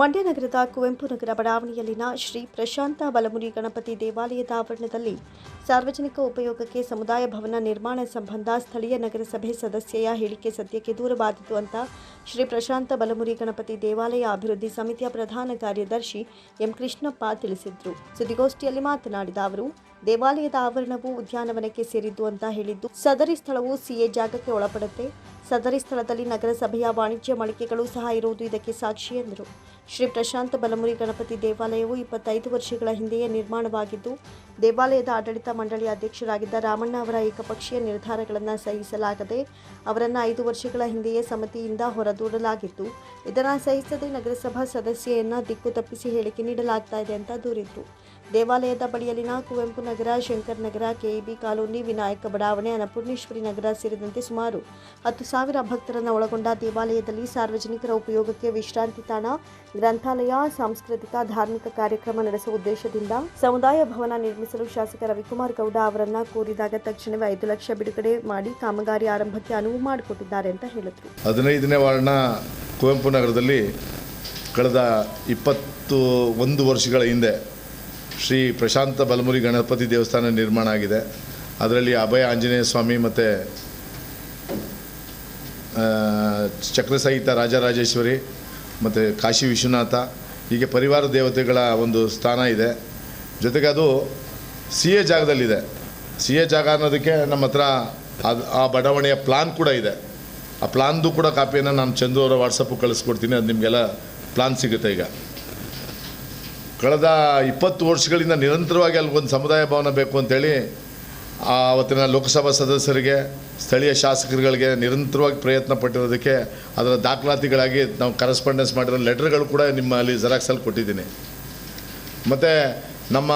ಮಂಡ್ಯ ನಗರದ ಕುವೆಂಪು ನಗರ ಬಡಾವಣೆಯಲ್ಲಿನ ಶ್ರೀ ಪ್ರಶಾಂತ ಬಲಮುರಿ ಗಣಪತಿ ದೇವಾಲಯದ ಆವರಣದಲ್ಲಿ ಸಾರ್ವಜನಿಕ ಉಪಯೋಗಕ್ಕೆ ಸಮುದಾಯ ಭವನ ನಿರ್ಮಾಣ ಸಂಬಂಧ ಸ್ಥಳೀಯ ನಗರಸಭೆ ಸದಸ್ಯೆಯ ಹೇಳಿಕೆ ಸದ್ಯಕ್ಕೆ ದೂರವಾದಿತು ಅಂತ ಶ್ರೀ ಪ್ರಶಾಂತ ಬಲಮುರಿ ಗಣಪತಿ ದೇವಾಲಯ ಅಭಿವೃದ್ಧಿ ಸಮಿತಿಯ ಪ್ರಧಾನ ಕಾರ್ಯದರ್ಶಿ ಎಂ ಕೃಷ್ಣಪ್ಪ ತಿಳಿಸಿದರು. ಸುದ್ದಿಗೋಷ್ಠಿಯಲ್ಲಿ ಮಾತನಾಡಿದ ಅವರು ದೇವಾಲಯದ ಆವರಣವು ಉದ್ಯಾನವನಕ್ಕೆ ಸೇರಿದ್ದು ಅಂತ ಹೇಳಿದ್ದು, ಸದರಿ ಸ್ಥಳವು ಸಿಎ ಜಾಗಕ್ಕೆ ಒಳಪಡುತ್ತೆ. ಸದರಿ ಸ್ಥಳದಲ್ಲಿ ನಗರಸಭೆಯ ವಾಣಿಜ್ಯ ಮಳಿಗೆಗಳು ಸಹ ಇರುವುದು ಇದಕ್ಕೆ ಸಾಕ್ಷಿ ಎಂದರು. ಶ್ರೀ ಪ್ರಶಾಂತ ಬಲಮುರಿ ಗಣಪತಿ ದೇವಾಲಯವು ಇಪ್ಪತ್ತೈದು ವರ್ಷಗಳ ಹಿಂದೆಯೇ ನಿರ್ಮಾಣವಾಗಿದ್ದು, ದೇವಾಲಯದ ಆಡಳಿತ ಮಂಡಳಿ ಅಧ್ಯಕ್ಷರಾಗಿದ್ದ ರಾಮಣ್ಣ ಅವರ ಏಕಪಕ್ಷೀಯ ನಿರ್ಧಾರಗಳನ್ನು ಸಹಿಸಲಾಗದೆ, ಅವರನ್ನು ಐದು ವರ್ಷಗಳ ಹಿಂದೆಯೇ ಸಮಿತಿಯಿಂದ ಹೊರದೂಡಲಾಗಿತ್ತು ಇದನ್ನು ಸಹಿಸದೆ ನಗರಸಭಾ ಸದಸ್ಯೆಯನ್ನು ದಿಕ್ಕು ತಪ್ಪಿಸಿ ಹೇಳಿಕೆ ನೀಡಲಾಗ್ತಾ ಇದೆ ಅಂತ ದೂರಿದ್ರು. ದೇವಾಲಯದ ಬಳಿಯಲ್ಲಿನ ಕುವೆಂಪು ನಗರ, ಶಂಕರ್ ನಗರ, ಕೆಇಬಿ ಕಾಲೋನಿ, ವಿನಾಯಕ ಬಡಾವಣೆ, ಅನ್ನಪೂರ್ಣೇಶ್ವರಿ ನಗರ ಸೇರಿದಂತೆ ಸುಮಾರು ಹತ್ತು ಸಾವಿರ ಭಕ್ತರನ್ನು ಒಳಗೊಂಡ ದೇವಾಲಯದಲ್ಲಿ ಸಾರ್ವಜನಿಕರ ಉಪಯೋಗಕ್ಕೆ ವಿಶ್ರಾಂತಿ ತಾಣ, ಗ್ರಂಥಾಲಯ, ಸಾಂಸ್ಕೃತಿಕ, ಧಾರ್ಮಿಕ ಕಾರ್ಯಕ್ರಮ ನಡೆಸುವ ಉದ್ದೇಶದಿಂದ ಸಮುದಾಯ ಭವನ ನಿರ್ಮಿಸಲು ಶಾಸಕ ರವಿಕುಮಾರ್ ಗೌಡ ಅವರನ್ನ ಕೋರಿದಾಗ ತಕ್ಷಣವೇ ಐದು ಲಕ್ಷ ಬಿಡುಗಡೆ ಮಾಡಿ ಕಾಮಗಾರಿ ಆರಂಭಕ್ಕೆ ಅನುವು ಮಾಡಿಕೊಟ್ಟಿದ್ದಾರೆ ಅಂತ ಹೇಳಿದರು. ಹದಿನೈದನೇ ವಾರ್ಡ್ನ ಕುವೆಂಪು ನಗರದಲ್ಲಿ ಕಳೆದ ಇಪ್ಪತ್ತು ಒಂದು ವರ್ಷಗಳ ಹಿಂದೆ ಶ್ರೀ ಪ್ರಶಾಂತ ಬಲಮುರಿ ಗಣಪತಿ ದೇವಸ್ಥಾನ ನಿರ್ಮಾಣ ಆಗಿದೆ. ಅದರಲ್ಲಿ ಅಭಯ ಆಂಜನೇಯ ಸ್ವಾಮಿ ಮತ್ತು ಚಕ್ರಸಹಿತ ರಾಜರಾಜೇಶ್ವರಿ ಮತ್ತು ಕಾಶಿ ವಿಶ್ವನಾಥ, ಹೀಗೆ ಪರಿವಾರ ದೇವತೆಗಳ ಒಂದು ಸ್ಥಾನ ಇದೆ. ಜೊತೆಗೆ ಅದು ಸಿ ಎ ಜಾಗದಲ್ಲಿದೆ. ಸಿ ಎ ಜಾಗ ಅನ್ನೋದಕ್ಕೆ ನಮ್ಮ ಹತ್ರ ಅದು ಆ ಬಡಾವಣೆಯ ಪ್ಲಾನ್ ಕೂಡ ಇದೆ. ಆ ಪ್ಲಾನ್ದು ಕೂಡ ಕಾಪಿಯನ್ನು ನಾನು ಚಂದ್ರವರ ಅವರ ವಾಟ್ಸಪ್ಪು ಕಳಿಸ್ಕೊಡ್ತೀನಿ. ಅದು ನಿಮಗೆಲ್ಲ ಪ್ಲಾನ್ ಸಿಗುತ್ತೆ ಈಗ. ಕಳೆದ ಇಪ್ಪತ್ತು ವರ್ಷಗಳಿಂದ ನಿರಂತರವಾಗಿ ಅಲ್ಲಿಗೊಂದು ಸಮುದಾಯ ಭವನ ಬೇಕು ಅಂತೇಳಿ ಆವತ್ತಿನ ಲೋಕಸಭಾ ಸದಸ್ಯರಿಗೆ, ಸ್ಥಳೀಯ ಶಾಸಕರುಗಳಿಗೆ ನಿರಂತರವಾಗಿ ಪ್ರಯತ್ನ ಪಟ್ಟಿರೋದಕ್ಕೆ ಅದರ ದಾಖಲಾತಿಗಳಾಗಿ ನಾವು ಕರೆಸ್ಪಾಂಡೆನ್ಸ್ ಮಾಡಿರೋ ಲೆಟರ್ಗಳು ಕೂಡ ನಿಮ್ಮಲ್ಲಿ ಜೆರಾಕ್ಸಲ್ಲಿ ಕೊಟ್ಟಿದ್ದೀನಿ. ಮತ್ತು ನಮ್ಮ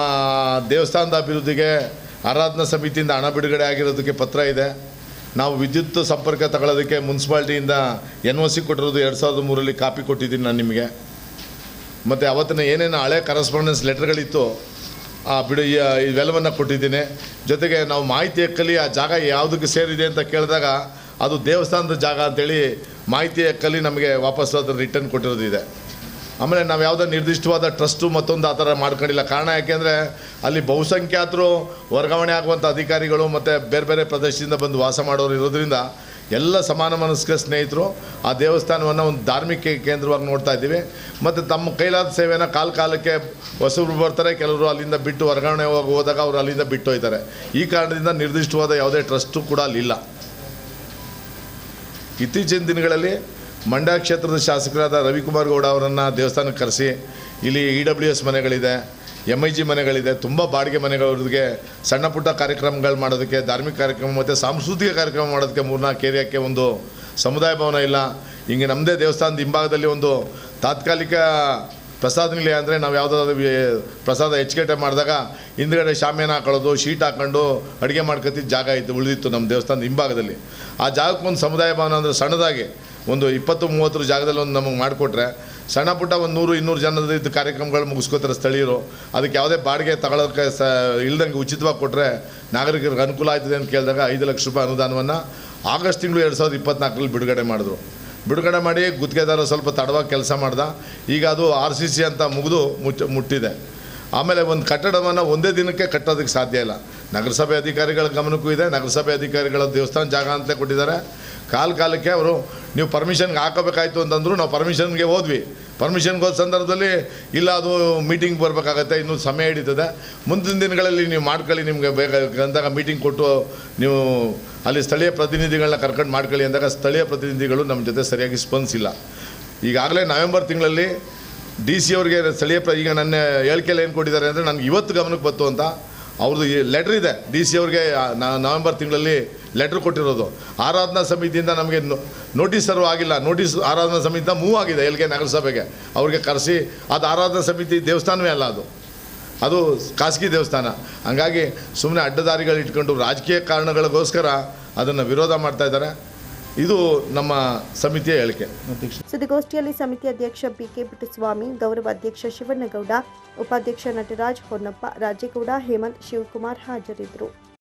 ದೇವಸ್ಥಾನದ ಅಭಿವೃದ್ಧಿಗೆ, ಆರಾಧನಾ ಸಮಿತಿಯಿಂದ ಹಣ ಬಿಡುಗಡೆ ಆಗಿರೋದಕ್ಕೆ ಪತ್ರ ಇದೆ. ನಾವು ವಿದ್ಯುತ್ ಸಂಪರ್ಕ ತಗೊಳ್ಳೋದಕ್ಕೆ ಮುನ್ಸಿಪಾಲ್ಟಿಯಿಂದ ಎನ್ ಒ ಸಿ ಕೊಟ್ಟಿರೋದು ಎರಡು ಸಾವಿರದ ಮೂರರಲ್ಲಿ ಕಾಪಿ ಕೊಟ್ಟಿದ್ದೀನಿ ನಾನು ನಿಮಗೆ. ಮತ್ತು ಅವತ್ತಿನ ಏನೇನು ಹಳೆ ಕರೆಸ್ಪಾಂಡೆನ್ಸ್ ಲೆಟರ್ಗಳಿತ್ತು ಆ ಬಿಡು ಇವೆಲ್ಲವನ್ನು ಕೊಟ್ಟಿದ್ದೀನಿ. ಜೊತೆಗೆ ನಾವು ಮಾಹಿತಿ ಎಕ್ಕಲಿ, ಆ ಜಾಗ ಯಾವುದಕ್ಕೆ ಸೇರಿದೆ ಅಂತ ಕೇಳಿದಾಗ, ಅದು ದೇವಸ್ಥಾನದ ಜಾಗ ಅಂತೇಳಿ ಮಾಹಿತಿ ಎಕ್ಕಲಿ ನಮಗೆ ವಾಪಸ್ಸು ಅದನ್ನು ರಿಟರ್ನ್ ಕೊಟ್ಟಿರೋದಿದೆ. ಆಮೇಲೆ ನಾವು ಯಾವುದೋ ನಿರ್ದಿಷ್ಟವಾದ ಟ್ರಸ್ಟು ಮತ್ತೊಂದು ಆ ಥರ ಮಾಡ್ಕೊಂಡಿಲ್ಲ. ಕಾರಣ ಯಾಕೆಂದರೆ ಅಲ್ಲಿ ಬಹುಸಂಖ್ಯಾತರು ವರ್ಗಾವಣೆ ಆಗುವಂಥ ಅಧಿಕಾರಿಗಳು ಮತ್ತು ಬೇರೆ ಬೇರೆ ಪ್ರದೇಶದಿಂದ ಬಂದು ವಾಸ ಮಾಡೋರು ಇರೋದ್ರಿಂದ ಎಲ್ಲ ಸಮಾನ ಮನಸ್ಕ ಸ್ನೇಹಿತರು ಆ ದೇವಸ್ಥಾನವನ್ನು ಒಂದು ಧಾರ್ಮಿಕ ಕೇಂದ್ರವಾಗಿ ನೋಡ್ತಾ ಇದ್ದೀವಿ. ಮತ್ತು ತಮ್ಮ ಕೈಲಾದ ಸೇವೆನ ಕಾಲ ಕಾಲಕ್ಕೆ ಹೊಸಬ್ರು ಬರ್ತಾರೆ, ಕೆಲವರು ಅಲ್ಲಿಂದ ಬಿಟ್ಟು ವರ್ಗಾವಣೆ ಹೋಗಿ, ಹೋದಾಗ ಅವರು ಅಲ್ಲಿಂದ ಬಿಟ್ಟು ಹೋಗ್ತಾರೆ ಈ ಕಾರಣದಿಂದ ನಿರ್ದಿಷ್ಟವಾದ ಯಾವುದೇ ಟ್ರಸ್ಟು ಕೂಡ ಅಲ್ಲಿಲ್ಲ. ಇತ್ತೀಚಿನ ದಿನಗಳಲ್ಲಿ ಮಂಡ್ಯ ಕ್ಷೇತ್ರದ ಶಾಸಕರಾದ ರವಿಕುಮಾರ್ ಗೌಡ ಅವರನ್ನು ದೇವಸ್ಥಾನಕ್ಕೆ ಕರೆಸಿ, ಇಲ್ಲಿ ಇ ಡಬ್ಲ್ಯೂ ಮನೆಗಳಿದೆ. ಎಂ ಐ ಜಿ ಮನೆಗಳಿದೆ, ತುಂಬ ಬಾಡಿಗೆ ಮನೆಗಳವ್ರಿಗೆ ಸಣ್ಣ ಪುಟ್ಟ ಕಾರ್ಯಕ್ರಮಗಳು ಮಾಡೋದಕ್ಕೆ, ಧಾರ್ಮಿಕ ಕಾರ್ಯಕ್ರಮ ಮತ್ತು ಸಾಂಸ್ಕೃತಿಕ ಕಾರ್ಯಕ್ರಮ ಮಾಡೋದಕ್ಕೆ ಮೂರ್ನಾಲ್ಕು ಏರಿಯಾಕ್ಕೆ ಒಂದು ಸಮುದಾಯ ಭವನ ಇಲ್ಲ. ಹಿಂಗೆ ನಮ್ಮದೇ ದೇವಸ್ಥಾನದ ಹಿಂಭಾಗದಲ್ಲಿ ಒಂದು ತಾತ್ಕಾಲಿಕ ಪ್ರಸಾದ ನಿಲಯ ಅಂದರೆ ನಾವು ಯಾವುದಾದ್ರು ಪ್ರಸಾದ ಹೆಚ್ಚುಕಟ್ಟೆ ಮಾಡಿದಾಗ ಹಿಂದ್ಗಡೆ ಶಾಮಿಯನ್ನು ಹಾಕೊಳ್ಳೋದು, ಶೀಟ್ ಹಾಕೊಂಡು ಅಡುಗೆ ಮಾಡ್ಕೊತಿದ್ದು ಜಾಗ ಇತ್ತು, ಉಳಿದಿತ್ತು ನಮ್ಮ ದೇವಸ್ಥಾನದ ಹಿಂಭಾಗದಲ್ಲಿ. ಆ ಜಾಗಕ್ಕೆ ಒಂದು ಸಮುದಾಯ ಭವನ ಅಂದರೆ ಸಣ್ಣದಾಗಿ ಒಂದು ಇಪ್ಪತ್ತು ಮೂವತ್ತರ ಜಾಗದಲ್ಲಿ ಒಂದು ನಮಗೆ ಮಾಡಿಕೊಟ್ರೆ ಸಣ್ಣ ಪುಟ್ಟ ಒಂದು ನೂರು, ಇನ್ನೂರು ಜನದ ಇದು ಕಾರ್ಯಕ್ರಮಗಳು ಮುಗಿಸ್ಕೋತಾರೆ ಸ್ಥಳೀಯರು. ಅದಕ್ಕೆ ಯಾವುದೇ ಬಾಡಿಗೆ ತಗೊಳ್ಳೋಕ್ಕೆ ಸ, ಇಲ್ದಂಗೆ ಉಚಿತವಾಗಿ ಕೊಟ್ಟರೆ ನಾಗರಿಕರಿಗೆ ಅನುಕೂಲ ಆಯ್ತದೆ ಅಂತ ಕೇಳಿದಾಗ ಐದು ಲಕ್ಷ ರೂಪಾಯಿ ಅನುದಾನವನ್ನು ಆಗಸ್ಟ್ ತಿಂಗಳು ಎರಡು ಸಾವಿರದ ಇಪ್ಪತ್ನಾಲ್ಕರಲ್ಲಿ ಬಿಡುಗಡೆ ಮಾಡಿದ್ರು. ಬಿಡುಗಡೆ ಮಾಡಿ ಗುತ್ತಿಗೆದಾರ ಸ್ವಲ್ಪ ತಡವಾಗಿ ಕೆಲಸ ಮಾಡ್ದ. ಈಗ ಅದು ಆರ್ ಸಿ ಸಿ ಅಂತ ಮುಗಿದು ಮುಚ್ಚ, ಮುಟ್ಟಿದೆ. ಆಮೇಲೆ ಒಂದು ಕಟ್ಟಡವನ್ನು ಒಂದೇ ದಿನಕ್ಕೆ ಕಟ್ಟೋದಕ್ಕೆ ಸಾಧ್ಯ ಇಲ್ಲ. ನಗರಸಭೆ ಅಧಿಕಾರಿಗಳ ಗಮನಕ್ಕೂ ಇದೆ. ನಗರಸಭೆ ಅಧಿಕಾರಿಗಳ ದೇವಸ್ಥಾನ ಜಾಗ ಅಂತಲೇ ಕೊಟ್ಟಿದ್ದಾರೆ. ಕಾಲ ಕಾಲಕ್ಕೆ ಅವರು ನೀವು ಪರ್ಮಿಷನ್ಗೆ ಹಾಕೋಬೇಕಾಯ್ತು ಅಂತಂದ್ರು ನಾವು ಪರ್ಮಿಷನ್ಗೆ ಹೋದ್ವಿ. ಪರ್ಮಿಷನ್ಗೆ ಹೋದ ಸಂದರ್ಭದಲ್ಲಿ ಇಲ್ಲ, ಅದು ಮೀಟಿಂಗ್ ಬರಬೇಕಾಗತ್ತೆ, ಇನ್ನೂ ಸಮಯ ಹಿಡಿತದೆ. ಮುಂದಿನ ದಿನಗಳಲ್ಲಿ ನೀವು ಮಾಡ್ಕೊಳ್ಳಿ, ನಿಮಗೆ ಬೇಗ ಅಂದಾಗ ಮೀಟಿಂಗ್ ಕೊಟ್ಟು ನೀವು ಅಲ್ಲಿ ಸ್ಥಳೀಯ ಪ್ರತಿನಿಧಿಗಳನ್ನ ಕರ್ಕೊಂಡು ಮಾಡ್ಕೊಳ್ಳಿ ಅಂದಾಗ ಸ್ಥಳೀಯ ಪ್ರತಿನಿಧಿಗಳು ನಮ್ಮ ಜೊತೆ ಸರಿಯಾಗಿ ಸ್ಪಂದಿಸಿಲ್ಲ ಈಗಾಗಲೇ ನವೆಂಬರ್ ತಿಂಗಳಲ್ಲಿ ಡಿ ಸಿ ಅವ್ರಿಗೆ ಸ್ಥಳೀಯ ಪ್ರ, ಈಗ ನನ್ನ ಹೇಳಿಕೆಯಲ್ಲಿ ಏನು ಕೊಟ್ಟಿದ್ದಾರೆ ಅಂದರೆ, ನನಗೆ ಇವತ್ತು ಗಮನಕ್ಕೆ ಬಂತು ಅಂತ. ಅವ್ರದ್ದು ಲೆಟ್ರ್ ಇದೆ. ಡಿ ಸಿ ಅವ್ರಿಗೆ ನವೆಂಬರ್ ತಿಂಗಳಲ್ಲಿ ಲೆಟ್ರ್ ಕೊಟ್ಟಿರೋದು. ಆರಾಧನಾ ಸಮಿತಿಯಿಂದ ನಮಗೆ ನೋಟಿಸ್ ಸರ್ವ್ ಆಗಿಲ್ಲ. ನೋಟಿಸ್ ಆರಾಧನಾ ಸಮಿತಿಯಿಂದ ಮೂವ್ ಆಗಿದೆ ಎಲ್ಲಿಗೆ ನಗರಸಭೆಗೆ. ಅವ್ರಿಗೆ ಕರೆಸಿ, ಅದು ಆರಾಧನಾ ಸಮಿತಿ ದೇವಸ್ಥಾನವೇ ಅಲ್ಲ ಅದು. ಅದು ಖಾಸಗಿ ದೇವಸ್ಥಾನ. ಹಂಗಾಗಿ ಸುಮ್ಮನೆ ಅಡ್ಡದಾರಿಗಳು ಇಟ್ಕೊಂಡು ರಾಜಕೀಯ ಕಾರಣಗಳಿಗೋಸ್ಕರ ಅದನ್ನು ವಿರೋಧ ಮಾಡ್ತಾ ಇದ್ದಾರೆ. ಇದು ನಮ್ಮ ಸಮಿತಿಯ ಹೇಳಿಕೆ. ಸುದ್ದಿಗೋಷ್ಠಿಯಲ್ಲಿ ಸಮಿತಿ ಅಧ್ಯಕ್ಷ ಬಿಕೆ ಪುಟ್ಟಸ್ವಾಮಿ, ಗೌರವ ಅಧ್ಯಕ್ಷ ಶಿವಣ್ಣಗೌಡ, ಉಪಾಧ್ಯಕ್ಷ ನಟರಾಜ್ ಹೊನ್ನಪ್ಪ, ರಾಜೇಗೌಡ ಹೇಮಂತ್ ಶಿವಕುಮಾರ್ ಹಾಜರಿದ್ದರು.